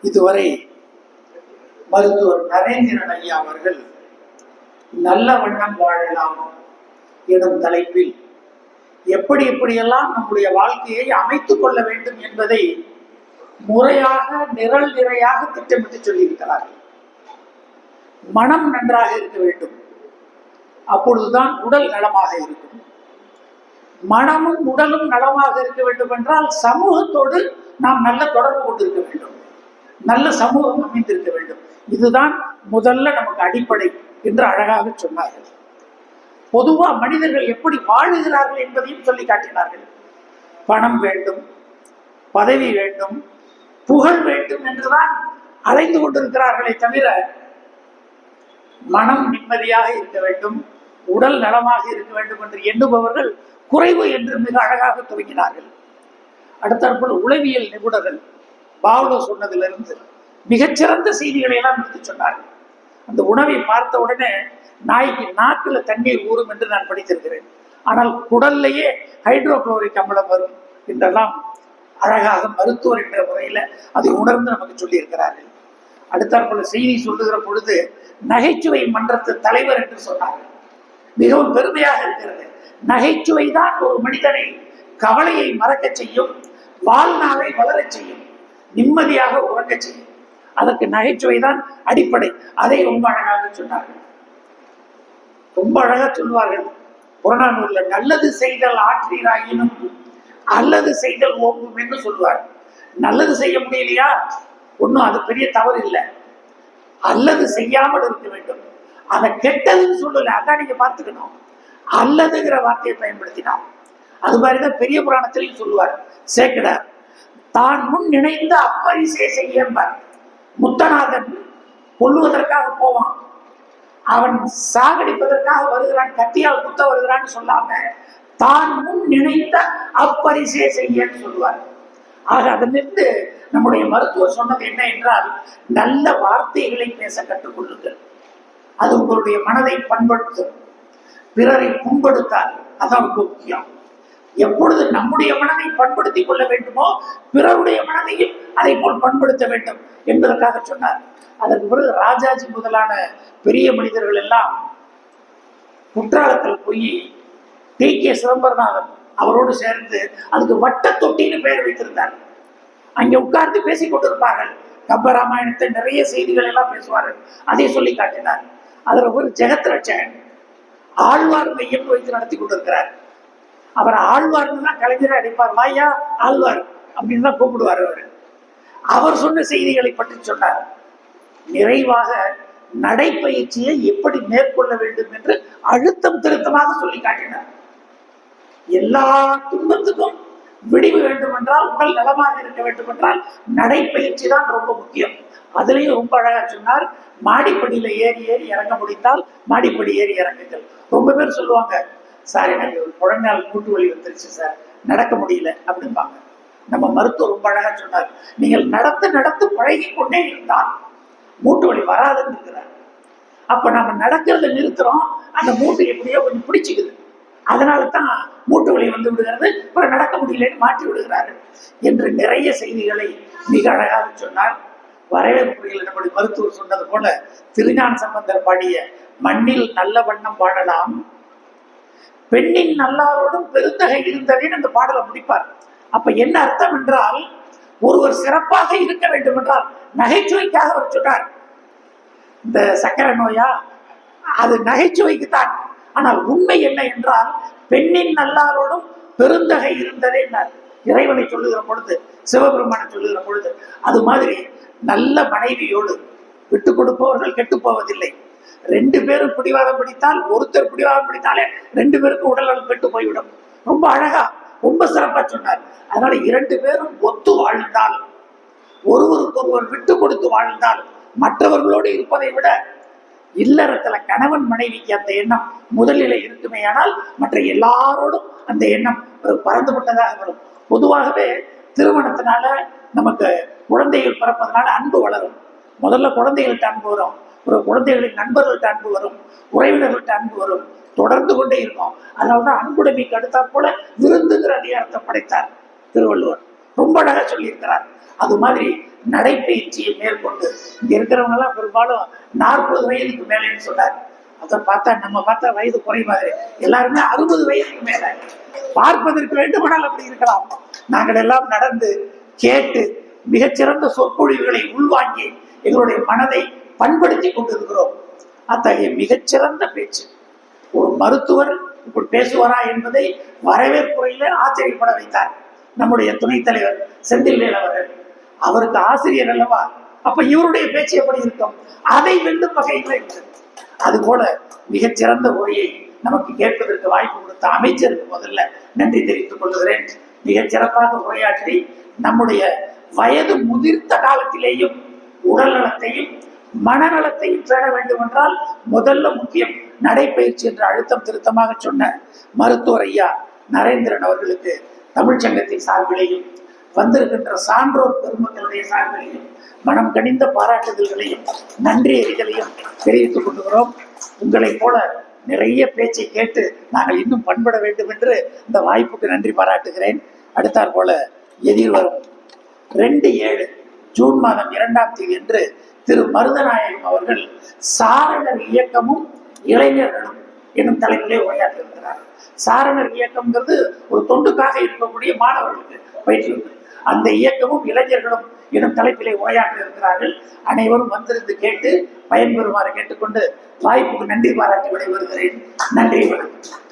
இதுவரை மருத்துவர் நரேந்திரன் ஐயா அவர்கள் நல்ல வண்ணம் வாழலாம் எனும் தலைப்பில் எப்படி எப்படியெல்லாம் நம்முடைய வாழ்க்கையை அமைத்துக் கொள்ள வேண்டும் என்பதை முறையாக நிரல் நிறையாக திட்டமிட்டு சொல்லியிருக்கிறார்கள். மனம் நன்றாக இருக்க வேண்டும். அப்பொழுதுதான் உடல் நலமாக இருக்கும். மனமும் உடலும் நலமாக இருக்க வேண்டும் என்றால் சமூகத்தோடு நாம் நல்ல தொடர்பு கொண்டிருக்க வேண்டும். நல்ல சமூகம் அமைந்திருக்க வேண்டும். இதுதான் முதல்ல நமக்கு அடிப்படை என்று அழகாக சொன்னார்கள். பொதுவா மனிதர்கள் எப்படி வாழுகிறார்கள் என்பதையும் சொல்லி காட்டினார்கள். பணம் வேண்டும் பதவி வேண்டும் புகழ் வேண்டும் என்றுதான் அலைந்து கொண்டிருக்கிறார்களே தவிர மனம் நிம்மதியாக இருக்க வேண்டும் உடல் நலமாக இருக்க வேண்டும் என்று எண்ணுபவர்கள் குறைவு என்று மிக அழகாக துவங்கினார்கள் அடுத்தாற்போல் உளவியல் நிபுணர்கள் பாவ்லோ சொன்னதிலிருந்து மிகச்சிறந்த செய்திகளை எல்லாம் எடுத்து சொன்னார்கள் அந்த உணவை பார்த்த உடனே நாய்க்கு நாக்கில் தண்ணீர் ஊறும் என்று நான் படித்திருக்கிறேன். ஆனால் குடல்லையே ஹைட்ரோக்ளோரிக் அமிலம் வரும் என்றெல்லாம் அழகாக மருத்துவர் என்ற முறையில் அதை உணர்ந்து நமக்கு சொல்லியிருக்கிறார்கள். அடுத்தாற்போல செய்தி சொல்லுகிற பொழுது நகைச்சுவை மன்றத்து தலைவர் என்று சொன்னார்கள். மிகவும் பெருமையாக இருக்கிறது. நகைச்சுவை தான் ஒரு மனிதனை கவலையை மறக்க செய்யும் வாழ்நாளை வளரச் செய்யும். நிம்மதியாக உறங்க செய்யும். அதற்கு நகைச்சுவை தான் அடிப்படை. அதை ரொம்ப அழகாக சொன்னார்கள். ரொம்ப அழகா சொல்வார்கள் புறநானூர்ல நல்லது செய்தல் ஆற்றீராயினும் அல்லது செய்தல் ஓம்பும் என்று சொல்வார் நல்லது செய்ய முடியலையா? ஒன்றும் அது பெரிய தவறு இல்லை. அல்லது செய்யாமல் இருக்க வேண்டும். அதை கெட்டதுன்னு சொல்லல. அதான் நீங்க பார்த்துக்கணும். அல்லதுங்கிற வார்த்தையை பயன்படுத்தினார். அது மாதிரிதான் பெரிய புராணத்திலையும் சொல்லுவார். சேக்கடார் தான் முன் நினைந்த அப்பரிசே செய்யம்பார் முத்தநாதன் கொல்லுவதற்காக போவான். அவன் சாகடிப்பதற்காக வருகிறான் கத்தியால் குத்த வருகிறான்னு சொல்லாம தான் முன் நினைத்த அப்பரிசே செய்யன்னு சொல்லுவார். ஆக அதிலிருந்து நம்முடைய மருத்துவர் சொன்னது என்ன என்றால் நல்ல வார்த்தைகளை பேச கற்றுக்கொள்ளுங்கள் அது உங்களுடைய மனதை பண்படுத்தும். பிறரை புண்படுத்தாது. அதான் முக்கியம். எப்பொழுது நம்முடைய மனதை பண்படுத்திக் கொள்ள வேண்டுமோ பிறருடைய மனதையும் அதை போல் பண்படுத்த வேண்டும் என்பதற்காக சொன்னார். அதற்கு பிறகு ராஜாஜி முதலான பெரிய மனிதர்கள் எல்லாம் குற்றாலத்தில் போய் டி. கே. சிதம்பரநாதன் அவரோடு சேர்ந்து அதுக்கு வட்ட தொட்டின்னு பெயர் வைத்திருந்தார். அங்கே உட்கார்ந்து பேசிக் கொண்டிருப்பார்கள். கம்பராமாயணத்தை நிறைய செய்திகள் எல்லாம் பேசுவார்கள். அதை சொல்லி காட்டினார். அதில் ஒரு ஜெகத் ரட்சகன் ஆழ்வார் மையம் வைத்து நடத்தி கொண்டிருக்கிறார். அவர் ஆழ்வார்னு தான் கலைஞரை அடைப்பார் வாயா ஆழ்வார் அப்படின்னு தான் கூப்பிடுவார் அவர். அவர் சொன்ன செய்திகளை பற்றி சொன்னார். நிறைவாக நடைப்பயிற்சியை எப்படி மேற்கொள்ள வேண்டும் என்று அழுத்தம் திருத்தமாக சொல்லி காட்டினார். எல்லா துன்பத்துக்கும் விடிவு வேண்டும் என்றால் உடல் நலமாக இருக்க வேண்டும் என்றால் நடைப்பயிற்சி தான் ரொம்ப முக்கியம். அதுலேயும் ரொம்ப அழகா சொன்னார் மாடிப்படியில ஏறி ஏறி இறங்க முடிந்தால் மாடிப்படி ஏறி இறங்குங்கள். ரொம்ப பேர் சொல்லுவாங்க சார் எனக்கு முழங்கால் மூட்டு வலி வந்துருச்சு சார். நடக்க முடியல அப்படிம்பாங்க. நம்ம மருத்துவர் ரொம்ப அழகா சொன்னார். நீங்கள் நடத்து நடத்து பழகி கொண்டே இருந்தால் மூட்டு வலி வராதுன்னு இருக்கிறார். அப்ப நம்ம நடக்கிறத நிறுத்துறோம். அந்த மூட்டு எப்படியோ கொஞ்சம் பிடிச்சிக்குது. அதனால தான் மூட்டு வலி வந்து விடுகிறது. அப்புறம் நடக்க முடியலன்னு மாற்றி விடுகிறார்கள் என்று நிறைய செய்திகளை மிக அழகாக சொன்னார். வரவேற்புரையில் நம்முடைய மருத்துவர் சொன்னது போல திருஞான சம்பந்தர் பாடிய மண்ணில் நல்ல வண்ணம் பாடலாம் பெண்ணின் நல்லாரோடும் பெருந்தகை இருந்ததேன்னு அந்த பாடலை முடிப்பார். அப்ப என்ன அர்த்தம் என்றால் ஒருவர் சிறப்பாக இருக்க வேண்டும் என்றால் நகைச்சுவைக்காக அவர் சொன்னார். இந்த சக்கரை நோயா? அது நகைச்சுவைக்கு தான் ஆனால் உண்மை என்ன என்றால் பெண்ணின் நல்லாரோடும் பெருந்தகை இருந்ததே இறைவனை சொல்லுகிற பொழுது சிவபெருமானை சொல்லுகிற பொழுது அது மாதிரி நல்ல மனைவியோடு விட்டு கொடுப்பவர்கள் கெட்டு போவதில்லை. ரெண்டு பேரும் பிடிவாதம் பிடித்தால் ஒருத்தர் பிடிவாதம் பிடித்தாலே ரெண்டு பேருக்கும் உடல்நலம் கெட்டு போய்விடும். ரொம்ப அழகா ரொம்ப சிறப்பா சொன்னார். அதனால இரண்டு பேரும் ஒத்து வாழ்ந்தால் ஒருவருக்கொருவர் விட்டு கொடுத்து வாழ்ந்தால் மற்றவர்களோடு இருப்பதை விட இல்லறத்துல கணவன் மனைவிக்கு அந்த எண்ணம் முதலில் இருக்குமே ஆனால் மற்ற எல்லாரோடும் அந்த எண்ணம் ஒரு பறந்துபட்டதாக வரும். பொதுவாகவே திருமணத்தினால நமக்கு குழந்தைகள் பிறப்பதனால அன்பு வளரும். முதல்ல குழந்தைகளுக்கு அன்பு வரும். ஒரு குழந்தைகளின் நண்பர்கள்ட்ட அன்பு வரும் உறவினர்கள்ட்ட அன்பு வரும் தொடர்ந்து கொண்டே இருக்கும். அதனாலதான் அன்புடைமைக்கு அடுத்தா போல விருந்துங்கிற அதிகாரத்தை படைத்தார் திருவள்ளுவர். ரொம்ப அழகா சொல்லியிருக்கிறார். அது மாதிரி நடைப்பயிற்சியை மேற்கொண்டு இங்க இருக்கிறவங்க எல்லாம் பெரும்பாலும் நாற்பது வயதுக்கு மேலேன்னு சொன்னார். அதை பார்த்தா நம்ம பார்த்தா வயது குறைவாரு எல்லாருமே அறுபது வயதுக்கு மேல. பார்ப்பதற்கு வேண்டுமானால் அப்படி இருக்கலாம். நாங்கள் எல்லாம் நடந்து கேட்டு மிகச்சிறந்த சொற்பொழிவுகளை உள்வாங்கி எங்களுடைய மனதை பண்படுத்தி கொண்டிருக்கிறோம். அத்தகைய மிகச்சிறந்த பேச்சு. ஒரு மருத்துவர் இப்படி பேசுவாரா என்பதை வரவேற்புரையில ஆச்சரியப்பட வைத்தார். நம்முடைய துணைத் தலைவர் செந்தில்வேல் அவர்கள். அவருக்கு ஆசிரியர் அல்லவா? அப்ப இவருடைய பேச்சு எப்படி இருக்கும்? அதை வெல்லும் வகையில் அது போல மிகச்சிறந்த உரையை நமக்கு கேட்பதற்கு வாய்ப்பு கொடுத்த அமைச்சருக்கு முதல்ல நன்றி தெரிவித்துக் கொள்கிறேன். மிகச் சிறப்பாக உரையாற்றி நம்முடைய வயது முதிர்ந்த காலத்திலேயும் உடல் நலத்தையும் மனநலத்தையும் பேண வேண்டும் என்றால் முதல்ல முக்கியம் நடைப்பயிற்சி என்ற அழுத்தம் திருத்தமாக சொன்ன மருத்துவர் ஐயா நரேந்திரன் அவர்களுக்கு தமிழ்ச்சங்கத்தின் சார்பிலேயும் வந்திருக்கின்ற சான்றோர் பெருமக்களுடைய சார்பிலையும் மனம் கனிந்த பாராட்டுதல்களையும் நன்றியறிகளையும் தெரிவித்துக் கொள்கிறோம். உங்களைப் போல நிறைய பேச்சை கேட்டு நாங்கள் இன்னும் பண்பட வேண்டும் என்று இந்த வாய்ப்புக்கு நன்றி பாராட்டுகிறேன். அடுத்தாற் போல எதிர்வரும் ரெண்டு ஏழு ஜூன் மாதம் இரண்டாம் தேதி என்று திரு மருதநாயகம் அவர்கள் சாரணர் இயக்கமும் இளைஞர்களும் என்னும் தலைப்பிலே உரையாற்றியிருக்கிறார் சாரணர் இயக்கம்ங்கிறது ஒரு தொண்டுக்காக இருக்கக்கூடிய மாணவர்களுக்கு பயிற்றுவிப்பு அந்த இயக்கமும் இளைஞர்களும் எனும் தலைப்பிலே உரையாற்ற இருக்கிறார்கள். அனைவரும் வந்திருந்து கேட்டு பயன்பெறுமாறு கேட்டுக்கொண்டு வாய்ப்புக்கு நன்றி பாராட்டி விடைபெறுகிறேன். நன்றி வணக்கம்.